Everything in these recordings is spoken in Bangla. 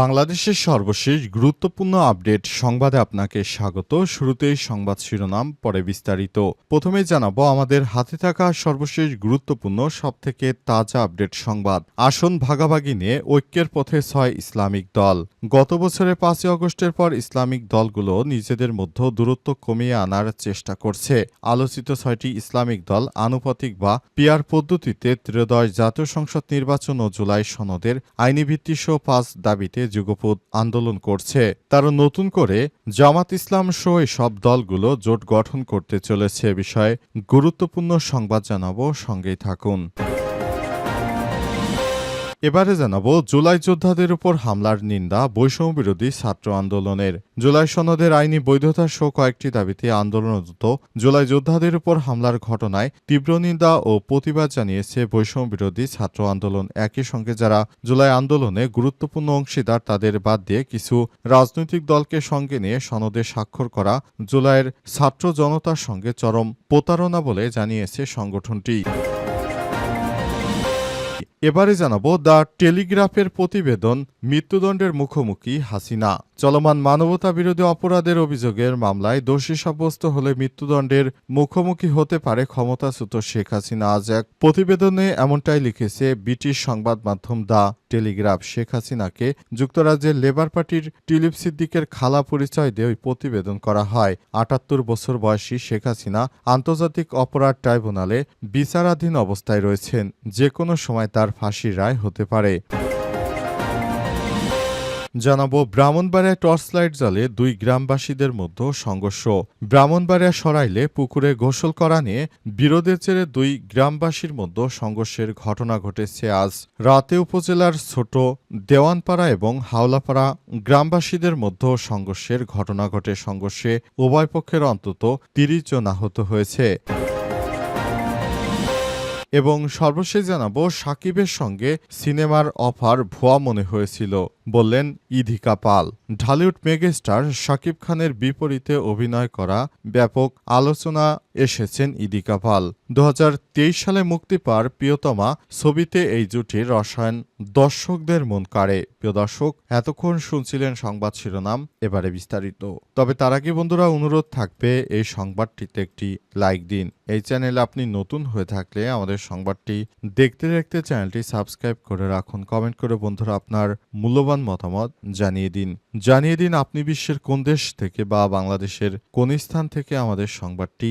বাংলাদেশের সর্বশেষ গুরুত্বপূর্ণ আপডেট সংবাদে আপনাকে স্বাগত। শুরুতেই সংবাদ শিরোনাম, পরে বিস্তারিত। প্রথমে জানাব, আমাদের হাতে থাকা সর্বশেষ গুরুত্বপূর্ণ, সবথেকে তাজা আপডেট সংবাদ। আসন ভাগাভাগি নিয়ে ঐক্যের পথে ছয় ইসলামিক দল। গত বছরের পাঁচই অগস্টের পর ইসলামিক দলগুলো নিজেদের মধ্যে দূরত্ব কমিয়ে আনার চেষ্টা করছে। আলোচিত ছয়টি ইসলামিক দল আনুপাতিক বা পিয়ার পদ্ধতিতে ত্রয়োদশ জাতীয় সংসদ নির্বাচন ও জুলাই সনদের আইনি ভিত্তি সহ পাঁচ দাবিতে যুগপৎ আন্দোলন করছে। তারা নতুন করে জামাত ইসলাম সহ সব দলগুলো জোট গঠন করতে চলেছে বিষয়ে গুরুত্বপূর্ণ সংবাদ জানাব। সঙ্গেই থাকুন। এবারে জানাব, জুলাই যোদ্ধাদের উপর হামলার নিন্দা বৈষম্য বিরোধী ছাত্র আন্দোলনের। জুলাই সনদের আইনি বৈধতা সহ কয়েকটি দাবিতে আন্দোলনরত জুলাই যোদ্ধাদের উপর হামলার ঘটনায় তীব্র নিন্দা ও প্রতিবাদ জানিয়েছে বৈষম্য বিরোধী ছাত্র আন্দোলন। একই সঙ্গে যারা জুলাই আন্দোলনে গুরুত্বপূর্ণ অংশীদার তাদের বাদ দিয়ে কিছু রাজনৈতিক দলকে সঙ্গে নিয়ে সনদে স্বাক্ষর করা জুলাইয়ের ছাত্র জনতার সঙ্গে চরম প্রতারণা বলে জানিয়েছে সংগঠনটি। এবারে জানাব দ্য টেলিগ্রাফের প্রতিবেদন, মৃত্যুদণ্ডের মুখোমুখি হাসিনা। চলমান মানবতা বিরোধী অপরাধের অভিযোগের মামলায় দোষী সাব্যস্ত হলে মৃত্যুদণ্ডের মুখোমুখি হতে পারে ক্ষমতাচ্যুত শেখ হাসিনা। আজ এক প্রতিবেদনে এমনটাই লিখেছে ব্রিটিশ সংবাদ মাধ্যম দ্য টেলিগ্রাফ শেখ হাসিনাকে যুক্তরাজ্যের লেবার পার্টির টিলিপ সিদ্দিকের খালা পরিচয় দিয়ে প্রতিবেদন করা হয়। আটাত্তর বছর বয়সী শেখ হাসিনা আন্তর্জাতিক অপরাধ ট্রাইব্যুনালে বিচারাধীন অবস্থায় রয়েছেন। যে কোনো সময় তার ফাঁসির রায় হতে পারে। জানাব ব্রাহ্মণবাড়িয়া টর্চ লাইট জ্বালে দুই গ্রামবাসীদের মধ্যে সংঘর্ষ। ব্রাহ্মণবাড়িয়া সরাইলে পুকুরে গোসল করা নিয়ে বিরোধের জেরে দুই গ্রামবাসীর মধ্যে সংঘর্ষের ঘটনা ঘটেছে আজ। রাতে উপজেলার ছোট দেওয়ানপাড়া এবং হাওলাপাড়া গ্রামবাসীদের মধ্যে সংঘর্ষের ঘটনা ঘটে। সংঘর্ষে উভয় পক্ষের অন্তত তিরিশ জন আহত হয়েছে। এবং সর্বশেষ জানাব সাকিবের সঙ্গে সিনেমার অফার ভুয়া মনে হয়েছিল, বললেন ইধিকা পাল। ঢালিউড মেগাস্টার সাকিব খানের বিপরীতে অভিনয় করা ব্যাপক আলোচনা এসেছেন ইদিকা পাল দু হাজার তেইশ সালে মুক্তি পাওয়ার প্রিয়তমা ছবিতে এই জুটির রসায়ন দর্শকদের মন কাড়ে। প্রিয় দর্শক, এতক্ষণ শুনছিলেন সংবাদ শিরোনাম, এবারে বিস্তারিত। তবে তার আগে বন্ধুরা, অনুরোধ থাকবে এই সংবাদটিতে একটি লাইক দিন। এই চ্যানেলে আপনি নতুন হয়ে থাকলে আমাদের সংবাদটি দেখতে দেখতে চ্যানেলটি সাবস্ক্রাইব করে রাখুন। কমেন্ট করে বন্ধুরা আপনার মূল্যবান মতামত জানিয়ে দিন। জানিয়ে দিন আপনি বিশ্বের কোন দেশ থেকে বা বাংলাদেশের কোন স্থান থেকে আমাদের সংবাদটি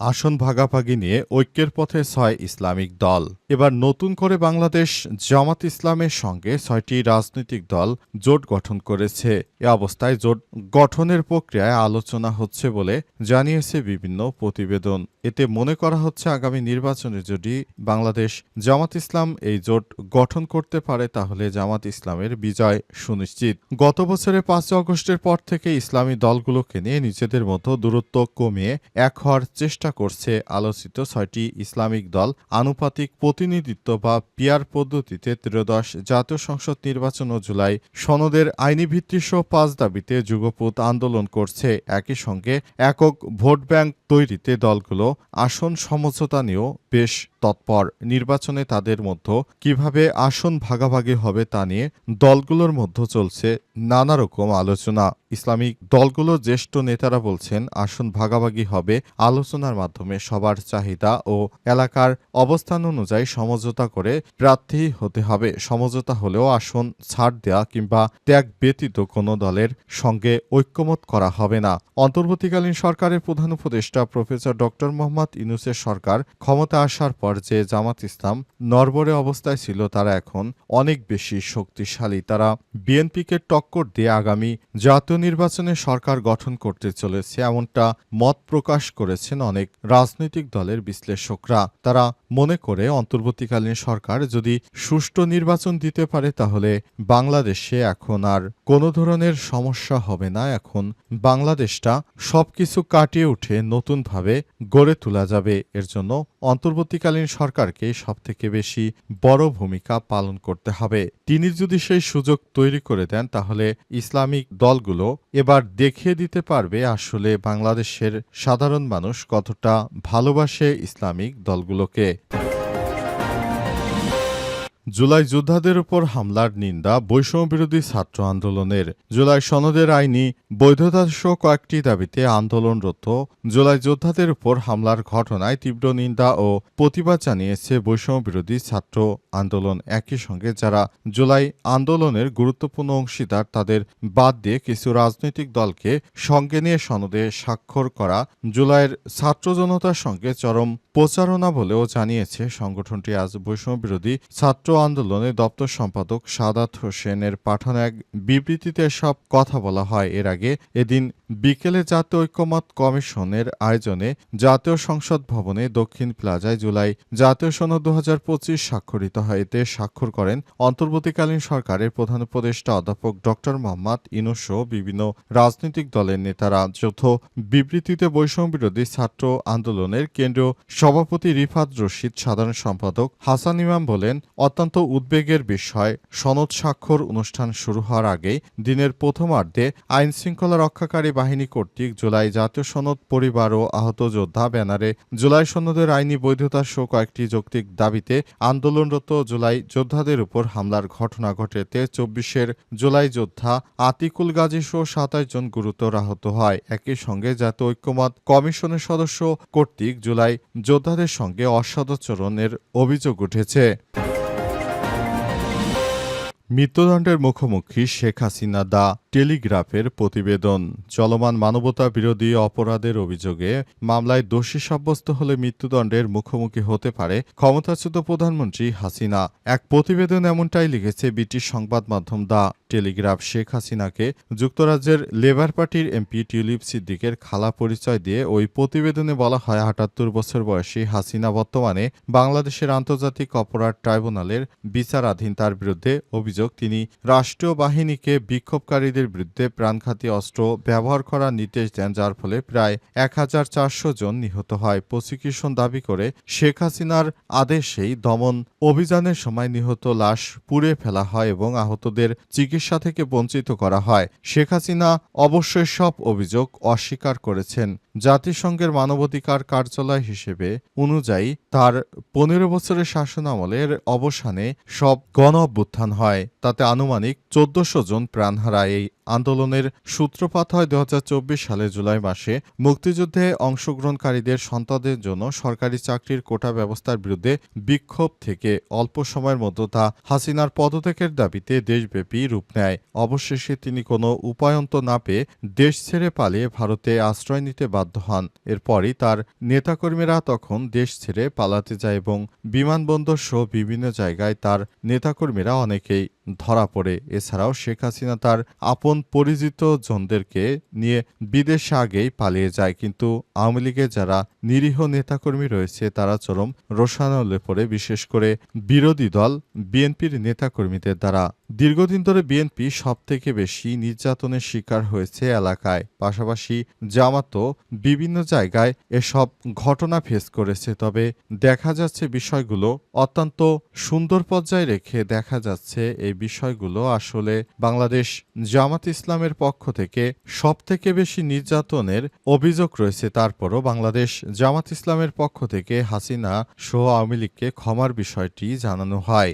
আসন ভাগাভাগি নিয়ে ঐক্যের পথে ছয় ইসলামিক দল। এবার নতুন করে বাংলাদেশ জামাত ইসলামের সঙ্গে ছয়টি রাজনৈতিক দল জোট গঠন করেছে। এ অবস্থায় জোট গঠনের প্রক্রিয়ায় আলোচনা হচ্ছে বলে জানিয়েছে বিভিন্ন প্রতিবেদন। এতে মনে করা হচ্ছে আগামী নির্বাচনে যদি বাংলাদেশ জামাত ইসলাম এই জোট গঠন করতে পারে, তাহলে জামাত ইসলামের বিজয় সুনিশ্চিত। গত বছরের পাঁচ আগস্টের পর থেকে ইসলামী দলগুলোকে নিয়ে নিজেদের মতো দূরত্ব কমিয়ে এক হওয়ার চেষ্টা করছে আলোচিত ছয়টি ইসলামিক দল। আনুপাতিক প্রতিনিধিত্ব বা পিয়ার পদ্ধতিতে ত্রয়োদশ জাতীয় সংসদ নির্বাচন ও জুলাই সনদের আইনি ভিত্তিসহ পাঁচ দাবিতে যুগপৎ আন্দোলন করছে। একই সঙ্গে একক ভোট ব্যাংক তৈরিতে দলগুলো আসন সমঝোতা নিয়েও বেশ তৎপর নির্বাচনে তাদের মধ্যে কীভাবে আসন ভাগাভাগি হবে তা নিয়ে দলগুলোর মধ্যে চলছে নানা রকম আলোচনা। ইসলামিক দলগুলোর জ্যেষ্ঠ নেতারা বলছেন, আসন ভাগাভাগি হবে আলোচনার মাধ্যমে সবার চাহিদা ও এলাকার অবস্থান অনুযায়ী সমঝোতা করে প্রার্থী হতে হবে। সমঝোতা হলেও আসন ছাড় দেওয়া কিংবা ত্যাগ ব্যতীত কোনো দলের সঙ্গে ঐক্যমত করা হবে না। অন্তর্বর্তীকালীন সরকারের প্রধান উপদেষ্টা প্রফেসর ডক্টর মোহাম্মদ ইউনুসের সরকার ক্ষমতা আসার পর যে জামাত ইসলাম নরবরে অবস্থায় ছিল, তারা এখন অনেক বেশি শক্তিশালী। তারা বিএনপিকে টক্কর দিয়ে আগামী জাতীয় নির্বাচনে সরকার গঠন করতে চলেছে, এমনটা মত প্রকাশ করেছেন অনেক রাজনৈতিক দলের বিশ্লেষকরা। তারা মনে করে, অন্তর্বর্তীকালীন সরকার যদি সুষ্ঠু নির্বাচন দিতে পারে, তাহলে বাংলাদেশে এখন আর কোনো ধরনের সমস্যা হবে না। এখন বাংলাদেশটা সবকিছু কাটিয়ে উঠে নতুনভাবে গড়ে তোলা যাবে, এর জন্য অন্তর্বর্তীকালীন সরকারকে সবথেকে বেশি বড় ভূমিকা পালন করতে হবে। তিনি যদি সেই সুযোগ তৈরি করে দেন, তাহলে ইসলামিক দলগুলো এবার দেখিয়ে দিতে পারবে আসলে বাংলাদেশের সাধারণ মানুষ কতটা ভালোবাসে ইসলামিক দলগুলোকে। জুলাই যোদ্ধাদের উপর হামলার নিন্দা বৈষম্য বিরোধী ছাত্র আন্দোলনের। জুলাই সনদের আইনি বৈধতাসহ কয়েকটি দাবিতে আন্দোলনরত জুলাই যোদ্ধাদের উপর হামলার ঘটনায় তীব্র নিন্দা ও প্রতিবাদ জানিয়েছে বৈষম্য বিরোধী ছাত্র আন্দোলন। একই সঙ্গে যারা জুলাই আন্দোলনের গুরুত্বপূর্ণ অংশীদার, তাদের বাদ দিয়ে কিছু রাজনৈতিক দলকে সঙ্গে নিয়ে সনদে স্বাক্ষর করা জুলাইয়ের ছাত্র জনতার সঙ্গে চরম প্রচারণা বলেও জানিয়েছে সংগঠনটি। আজ বৈষম্য বিরোধী ছাত্র আন্দোলনের দপ্তর সম্পাদক সাদাত হোসেনের পাঠানো এক বিবৃতিতে সব কথা বলা হয়। এর আগে এদিন বিকেলে জাতীয় ঐক্যমত কমিশনের আয়োজনে জাতীয় সংসদ ভবনে দক্ষিণ প্লাজায় জুলাই জাতীয় সনদ দু হাজার পঁচিশ স্বাক্ষরিত হয়। এতে স্বাক্ষর করেন অন্তর্বর্তীকালীন সরকারের প্রধান উপদেষ্টা অধ্যাপক ড মোহাম্মদ ইনুস সহ বিভিন্ন রাজনৈতিক দলের নেতারা। যৌথ বিবৃতিতে বৈষম্য বিরোধী ছাত্র আন্দোলনের কেন্দ্রীয় সভাপতি রিফাত রশিদ, সাধারণ সম্পাদক হাসান ইমাম বলেন, অত্যন্ত উদ্বেগের বিষয়, সনদ স্বাক্ষর অনুষ্ঠান শুরু হওয়ার আগেই দিনের প্রথমার্ধে আইন শৃঙ্খলা রক্ষাকারী বাহিনী কর্তৃক জুলাই জাতীয় সনদ পরিবার ও আহত যোদ্ধা ব্যানারে জুলাই সনদের আইনি বৈধতা সহ কয়েকটি যৌক্তিক দাবিতে আন্দোলনরত জুলাই যোদ্ধাদের উপর হামলার ঘটনা ঘটেতে চব্বিশের জুলাই যোদ্ধা আতিকুল গাজী সহ সাতাশ জন গুরুতর আহত হয়। একই সঙ্গে জাতীয় ঐক্যমত কমিশনের সদস্য কর্তৃক জুলাই যোদ্ধাদের সঙ্গে অসদাচরণের অভিযোগ উঠেছে। মৃত্যুদণ্ডের মুখোমুখি শেখ হাসিনা দা টেলিগ্রাফের প্রতিবেদন। চলমান মানবতা বিরোধী অপরাধের অভিযোগে মামলায় দোষী সাব্যস্ত হলে মৃত্যুদণ্ডের মুখোমুখি হতে পারে ক্ষমতাচ্যুত প্রধানমন্ত্রী হাসিনা। এক প্রতিবেদন এমনটাই লিখেছে ব্রিটিশ সংবাদ মাধ্যম দা টেলিগ্রাফ। শেখ হাসিনাকে যুক্তরাজ্যের লেবার পার্টির এমপি টিউলিপ সিদ্দিকের খালা পরিচয় দিয়ে ওই প্রতিবেদনে বলা হয়, আটাত্তর বছর বয়সী হাসিনা বর্তমানে বাংলাদেশের আন্তর্জাতিক অপরাধ ট্রাইব্যুনালের বিচারাধীন। তার বিরুদ্ধে অভিযোগ, তিনি রাষ্ট্রীয় বাহিনীকে বিক্ষোভকারীদের বিরুদ্ধে প্রাণঘাতী অস্ত্র ব্যবহার করার নির্দেশ দেন, যার ফলে প্রায় এক হাজার চারশো জন নিহত হয়। প্রসিকিউশন দাবি করে শেখ হাসিনার আদেশেই দমন অভিযানের সময় নিহত লাশ পুড়ে ফেলা হয় এবং আহতদের চিকিৎসা থেকে বঞ্চিত করা হয়। শেখ হাসিনা অবশ্যই সব অভিযোগ অস্বীকার করেছেন। জাতিসংঘের মানবাধিকার কার্যালয় হিসেবে অনুযায়ী তার পনেরো বছরের শাসনামলের অবসানে সব গণ অভ্যুত্থান হয়। তাতে আনুমানিক চোদ্দশো জন প্রাণ হারায় এই আন্দোলনের সূত্রপাত হয় দু সালে জুলাই মাসে। মুক্তিযুদ্ধে অংশগ্রহণকারীদের সন্তানদের জন্য সরকারি চাকরির কোটা ব্যবস্থার বিরুদ্ধে বিক্ষোভ থেকে অল্প সময়ের মধ্যে তা হাসিনার পদত্যাগের দাবিতে দেশব্যাপী রূপ নেয়। অবশেষে তিনি কোনো উপায়ন্ত না পেয়ে দেশ ছেড়ে পালিয়ে ভারতে আশ্রয় নিতে বাধ্য হন। এরপরই তার নেতাকর্মীরা তখন দেশ ছেড়ে পালাতে যায় এবং বিমানবন্দর সহ বিভিন্ন জায়গায় তার নেতাকর্মীরা অনেকেই ধরা পড়ে। এছাড়াও শেখ হাসিনা তার আপন পরিচিত জনদেরকে নিয়ে বিদেশে আগেই পালিয়ে যায়, কিন্তু আওয়ামী লীগে যারা নিরীহ নেতাকর্মী রয়েছে, তারা চরম রোষানলে পড়ে। বিশেষ করে বিরোধী দল, বিএনপির নেতাকর্মীদের দ্বারা দীর্ঘদিন ধরে বিএনপি সব থেকে বেশি নির্যাতনের শিকার হয়েছে এলাকায়। পাশাপাশি জামাতও বিভিন্ন জায়গায় এসব ঘটনা ফেস করেছে। তবে দেখা যাচ্ছে বিষয়গুলো অত্যন্ত সুন্দর পর্যায়ে রেখে দেখা যাচ্ছে এই বিষয়গুলো আসলে বাংলাদেশ জামাত ইসলামের পক্ষ থেকে সব থেকে বেশি নির্যাতনের অভিযোগ রয়েছে। তারপরও বাংলাদেশ জামাত ইসলামের পক্ষ থেকে হাসিনা সহ আওয়ামী লীগকে ক্ষমার বিষয়টি জানানো হয়।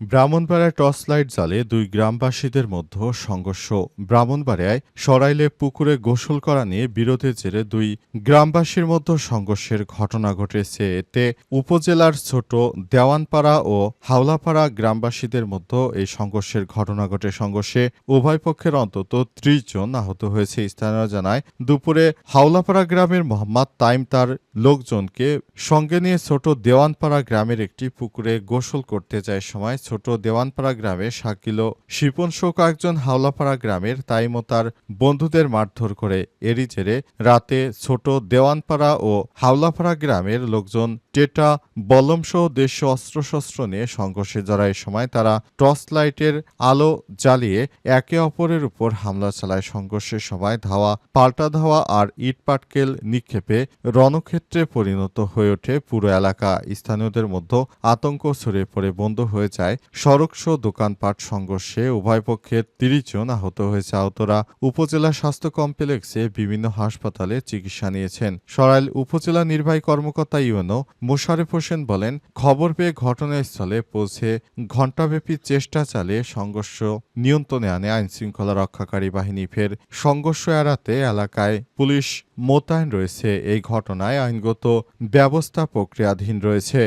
ব্রাহ্মণবাড়ায় টর্চ লাইট জ্বালে দুই গ্রামবাসীদের মধ্যে সংঘর্ষ। ব্রাহ্মণবাড়ায় সরাইলে পুকুরে গোসল করা নিয়ে বিরোধের জেরে দুই গ্রামবাসীর মধ্যে সংঘর্ষের ঘটনা ঘটেছে। এতে উপজেলার ছোট দেওয়ানপাড়া ও হাওলাপাড়া গ্রামবাসীদের মধ্যে এই সংঘর্ষের ঘটনা ঘটে। সংঘর্ষে উভয় পক্ষের অন্তত ত্রিশ জন আহত হয়েছে। স্থানীয় জানায়, দুপুরে হাওলাপাড়া গ্রামের মোহাম্মদ তাইম তার লোকজনকে সঙ্গে নিয়ে ছোট দেওয়ানপাড়া গ্রামের একটি পুকুরে গোসল করতে যায় সময় ছোট দেওয়ানপাড়া গ্রামে শাকিল শিপন শোক একজন হাওলাপাড়া গ্রামের তাইম ও তার বন্ধুদের মারধর করে এরই জেরে রাতে ছোট দেওয়ানপাড়া ও হাওলাপাড়া গ্রামের লোকজন টেটা বলমসহ দেশীয় অস্ত্রশস্ত্র নিয়ে সংঘর্ষে জড়ায় সময় তারা টর্চ লাইটের আলো জ্বালিয়ে একে অপরের উপর হামলা চালায়। সংঘর্ষের সময় ধাওয়া, পাল্টা ধাওয়া আর ইট পাটকেল নিক্ষেপে রণক্ষেত্রে পরিণত হয়ে ওঠে পুরো এলাকা। স্থানীয়দের মধ্যে আতঙ্ক ছড়িয়ে পড়ে, বন্ধ হয়ে যায় সড়ক সহ দোকানপাট সংঘর্ষে উভয় পক্ষের তিরিশ জন আহত হয়েছে। আহতরা উপজেলা স্বাস্থ্য কমপ্লেক্সে বিভিন্ন হাসপাতালে চিকিৎসা নিয়েছেন। সরাইল উপজেলা নির্বাহী কর্মকর্তা ইউএনও মোশারেফ হোসেন বলেন, খবর পেয়ে ঘটনাস্থলে পৌঁছে ঘণ্টাব্যাপী চেষ্টা চালিয়ে সংঘর্ষ নিয়ন্ত্রণে আনে আইনশৃঙ্খলা রক্ষাকারী বাহিনী। ফের সংঘর্ষ এড়াতে এলাকায় পুলিশ মোতায়েন রয়েছে। এই ঘটনায় আইনগত ব্যবস্থা প্রক্রিয়াধীন রয়েছে।